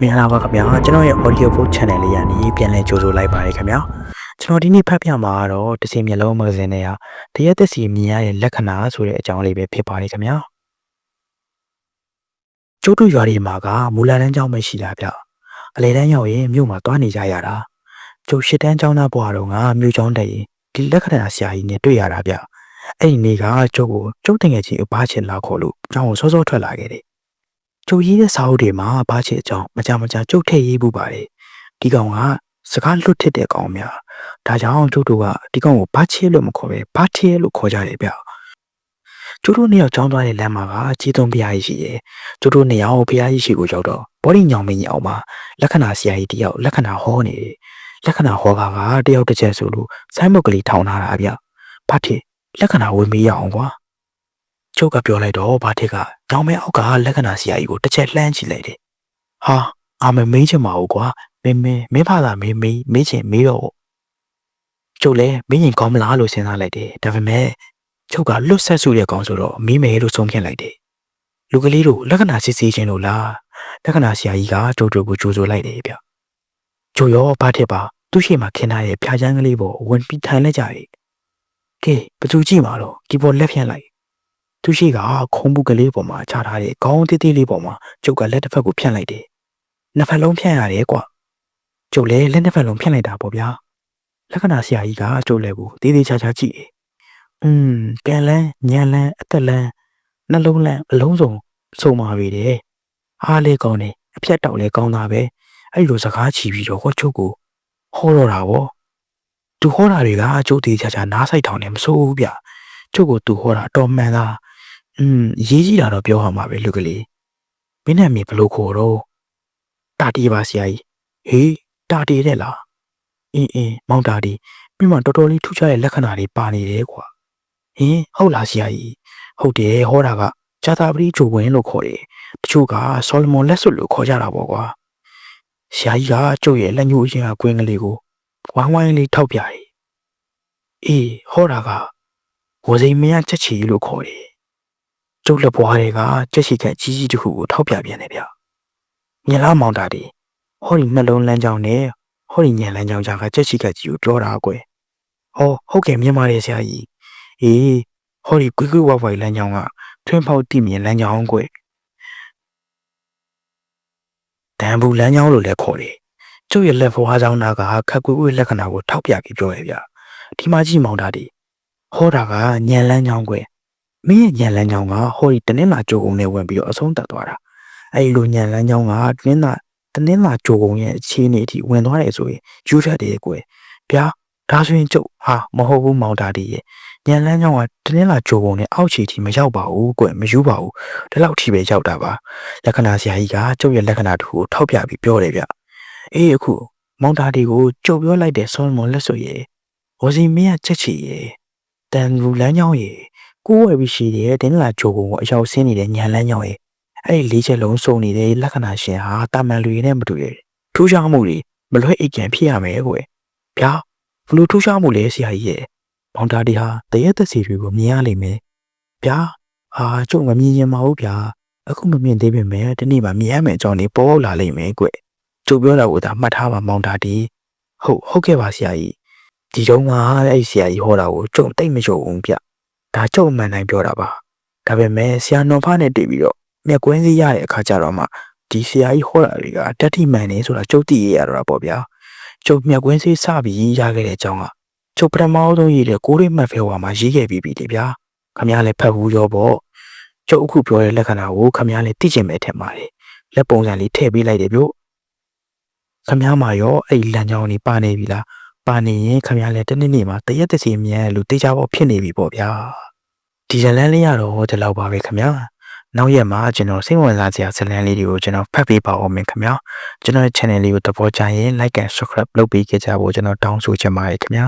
မင်္ဂလာပါခင်ဗျာကျွန်တော်ရဲ့ audio book channel လေးကနေပြန်လည်ကြိုဆိုလိုက်ပါတယ်ခင်ဗျာကျွန်တော်ဒီနေ့ဖတ်ပြမှာကတော့တစ်စီမျက်လုံးမဂဇင်းတွေကတရက်သက်စီမြင်ရတဲ့လက္ခဏာဆိုတဲ့အကြောင်းလေးပဲဖြစ်ပါတယ်ခင်ဗျာကျိုးတူရွာတွေမှာကမူလာတန်းကျောင်းမရှိတာဗျအလေတန်းရောက်ရင်မြို့မှာတွားနေကြရတာကျိုးရှစ်တန်းကျောင်းသားဘွားတော်ကမြို့ကျောင်းတက်ရင်ဒီလက္ခဏာဆရာကြီးနဲ့တွေ့ရတာဗျအဲ့ဒီနေ့ကကျုပ်ကိုကျုပ်တင်ငယ်ချင်းအပားချင်လာခေါ်လို့ကျောင်းကိုစောစောထွက်လာခဲ့တယ် ကျုပ်ရေးတဲ့စာအုပ်တွေမှာဘာချစ်အကြောင်းမကြမကြကျုပ်ထည့်ရေးမှုပါတယ်ဒီကောင်ကစကားလွတ်ထစ်တဲ့ကောင်များဒါကြောင့်ကျုပ်တို့ကဒီကောင်ကိုဘာချစ်လို့မခေါ်ပဲဘာထည့်လို့ခေါ်ကြတယ်ဗျကျုပ်တို့နှစ်ယောက်ကျောင်းသွားတဲ့လမ်းမှာကကြီးသွန်းဖျားကြီးရှိတယ်ကျုပ်တို့နှစ်ယောက်ဖျားကြီးရှိကိုရောက်တော့ဘော်ဒီညောင်မင်းကြီးအောင်မှာလက္ခဏာဆရာကြီးတယောက်လက္ခဏာဟောနေတယ်လက္ခဏာဟောကကတယောက်တစ်ချက်ဆိုလို့ဆိုင်းဘုတ်ကလေးထောင်ထားတာဗျဘာထစ်လက္ခဏာဝင်မေးရအောင်ကွာ ကျုပ်ကပြောလိုက်တော့ဘာထက်ကညောင်မဲအောက်ကလက္ခဏာဆရာကြီးကိုတစ်ချက်လှမ်းကြည့်လိုက်တယ်။ဟာအာမမေးချင်ပါဘူးကွာမင်းမင်းမင်းဖာသာမေးမေးမေးချင်မေးတော့ကျုပ်လည်းမင်းရင်ကောင်းမလားလို့စဉ်းစားလိုက်တယ်ဒါပေမဲ့ကျုပ်ကလွတ်ဆက်စုတဲ့ကောင်ဆိုတော့မေးမယ်လို့ဆုံးဖြတ်လိုက်တယ်။လူကလေးတို့လက္ခဏာစစ်ဆေးခြင်းလို့လားလက္ခဏာဆရာကြီးကကျုပ်တို့ကိုကြိုးစိုးလိုက်တယ်ဗျ။ကျုပ်ရောဘာထက်ပါသူ့ရှိမှခင်းထားရဲ့ဖျားချမ်းကလေးပေါ်ဝင်ပြီးထိုင်လိုက်ကြတယ်။ကဲဘသူကြည့်မှာတော့ဒီပေါ်လက်ဖြန့်လိုက် သူရှိကခုံးပုကလေးပေါ်မှာချထားတဲ့ခေါင်းသေးသေးလေးပေါ်မှာကျုပ်ကလက်တစ်ဖက်ကိုဖြန့်လိုက်တယ်။နှစ်ဖက်လုံးဖြန့်ရတယ်ကွာ။ကျုပ်လည်းလက်နှစ်ဖက်လုံးဖြန့်လိုက်တာပေါ့ဗျာ။လက္ခဏာဆရာကြီးကကျုပ်လည်းကိုသေးသေးချာချာကြည့်တယ်။อืมကန်လန်းညံလန်းအသက်လန်းနှလုံးလန်းအလုံးစုံစုံပါပြီတဲ့။အားလေးကောင်းတယ်အဖြတ်တောက်လည်းကောင်းတာပဲ။အဲ့လိုစကားချီပြီးတော့ဟောကျုပ်ကိုဟောတော့တာဗော။သူဟောတာတွေကကျုပ်သေးချာချာနားဆိုင်ထောင်နေမစိုးဘူးဗျ။ကျုပ်ကိုသူဟောတာအတော်မှန်သား อืมရေးကြည့်တာတော့ပြောဟမှာပဲလူကလေးမင်းနဲ့မေဘလို့ခေါ်တော့တာတီပါဆရာကြီးဟေးတာတီတဲ့လားအင်းအင်းမောင်တာတီပြီးမှတော်တော်လေးထူးခြားတဲ့လက္ခဏာတွေပါနေတယ်ကွာဟင်းဟုတ်လားဆရာကြီးဟုတ်တယ်ဟောတာကဂျာတာပတိဂျိုဝင်လို့ခေါ်တယ်တချို့ကဆောလမွန်လက်စွပ်လို့ခေါ်ကြတာပေါ့ကွာဆရာကြီးကကျုပ်ရဲ့လက်ညှိုးအချင်းကကွင်းကလေးကိုဝိုင်းဝိုင်းလေးထောက်ပြတယ်အေးဟောတာကဝစိန်မရချက်ချီလို့ခေါ်တယ် ကျုပ်လက်ပွားတွေကကြက်ရှိခက်ကြီးကြီးတစ်ခုကိုထောက်ပြပြန်တယ်ဗျ။မြင်လားမောင်တာဒီဟောဒီနှလုံးလမ်းကြောင်းနဲ့ဟောဒီညံလမ်းကြောင်းကြားကကြက်ရှိခက်ကြီးကိုပြောတာကွယ်။ဟောဟုတ်ကဲ့မြင်ပါတယ်ဆရာကြီး။အေးဟောဒီကွိကွိဝဝိုင်လမ်းကြောင်းကထွန်းဖောက်တိမြင်လမ်းကြောင်းကွယ်။တန်ဘူးလမ်းကြောင်းလို့လည်းခေါ်တယ်။ကျုပ်ရဲ့လက်ဖွားကြောင်းနာကခက်ကွိကွိလက္ခဏာကိုထောက်ပြပြီးပြောရဲ့ဗျ။ဒီမှာကြည့်မောင်တာဒီဟောတာကညံလမ်းကြောင်းကွယ် မင်းရဲ့ညံလန်းချောင်းကဟိုဒီတနင်္လာကြိုကုံနဲ့ဝင်ပြီးတော့အဆုံးသတ်သွားတာအဲ့ဒီလိုညံလန်းချောင်းကတနင်္လာတနင်္လာကြိုကုံရဲ့အခြေအနေအထိဝင်သွားတယ်ဆိုရင်ယူထက်တယ်ကွယ်ဗျာဒါဆိုရင်ကျုပ်ဟာမဟုတ်ဘူးမောင်တာဒီရဲ့ညံလန်းချောင်းကတနင်္လာကြိုကုံနဲ့အောက်ခြေထိမရောက်ပါဘူးကွယ်မယူပါဘူးဒီလောက်ထိပဲရောက်တာပါလက္ခဏာဆရာကြီးကကျုပ်ရဲ့လက္ခဏာတစ်ခုကိုထောက်ပြပြီးပြောတယ်ဗျအေးအခုမောင်တာဒီကိုကျုပ်ပြောလိုက်တဲ့ဆောမွန်လက်စွပ်ရဲ့ဝစီမင်းကချက်ချီရဲ့တန်လူလန်းချောင်းရဲ့ ကိုယ်ဝယ်ပြီးရှိတယ်တင်းလာဂျိုကုံကိုအရောက်ဆင်းနေတဲ့ညံလန်းကြောင်ရဲ့အဲ့ဒီလေးချက်လုံးစုံနေတဲ့လက္ခဏာရှင်ဟာတာမန်လူတွေနဲ့မတူရဲ့ထူးခြားမှုတွေမလွဲအိတ်ကန်ဖြစ်ရမယ်ကွယ်ဗျာဘလို့ထူးခြားမှုလဲဆရာကြီးရဲ့ဘောင်တာတီဟာတရက်သက်စီတွေကိုမြင်ရလိမ့်မယ်ဗျာဟာကျုပ်မမြင်ရင်မဟုတ်ဗျာအခုမမြင်သေးပေမဲ့ဒီနေ့မှမြင်ရမယ်အကြောင်းလေးပေါ်ပေါက်လာလိမ့်မယ်ကွယ်ကျုပ်ပြောတာကိုဒါမှတ်ထားပါမောင်တာတီဟုတ်ဟုတ်ကဲ့ပါဆရာကြီးဒီတုန်းကအဲ့ဒီဆရာကြီးဟောတာကိုကျုံတိတ်မယုံဘူးဗျ ဒါကြုံမှန်တိုင်းပြောတာပါဒါပေမဲ့ဆရာနော်ဖားနဲ့တွေ့ပြီးတော့မြက်ကွင်းစည်းရတဲ့အခါကျတော့မှဒီဆရာကြီးဟောတာတွေကတက်တိမှန်နေဆိုတာကျုပ်သိရရတော့ပေါ့ဗျာကျုပ်မြက်ကွင်းစည်းစပြီးရခဲ့တဲ့အကြောင်းကကျုပ်ပထမဆုံးရေးတဲ့ကိုရိမှတ်ဖဲဝါမှာရေးခဲ့ပြီးပြီလေဗျာခမရလည်းဖတ်ဘူးရောပေါ့ကျုပ်အခုပြောတဲ့လက္ခဏာကိုခမရလည်းသိကျင်မဲ့ထင်ပါတယ်လက်ပုံစံလေးထည့်ပေးလိုက်တယ်ဗျခမရမှာရောအဲ့ဒီလမ်းကြောင်းလေးပါနေပြီလား ပါနေရင်ခမရလည်းတနေ့နေ့မှာတရက်တစ်စီမြန်လို့တေချာပေါ့ဖြစ်နေပြီပေါ့ဗျာဒီဇလန်လေးရတော့ဒီလောက်ပါပဲခင်ဗျာနောက်ရက်မှာကျွန်တော်စိတ်ဝင်စားစရာဇလန်လေးတွေကိုကျွန်တော်ဖတ်ပေးပါဦးမယ်ခင်ဗျာကျွန်တော်ရဲ့ channel လေးကိုသဘောကျရင် like and subscribe လုပ်ပေးကြဖို့ကျွန်တော်တောင်းဆိုချင်ပါတယ်ခင်ဗျာ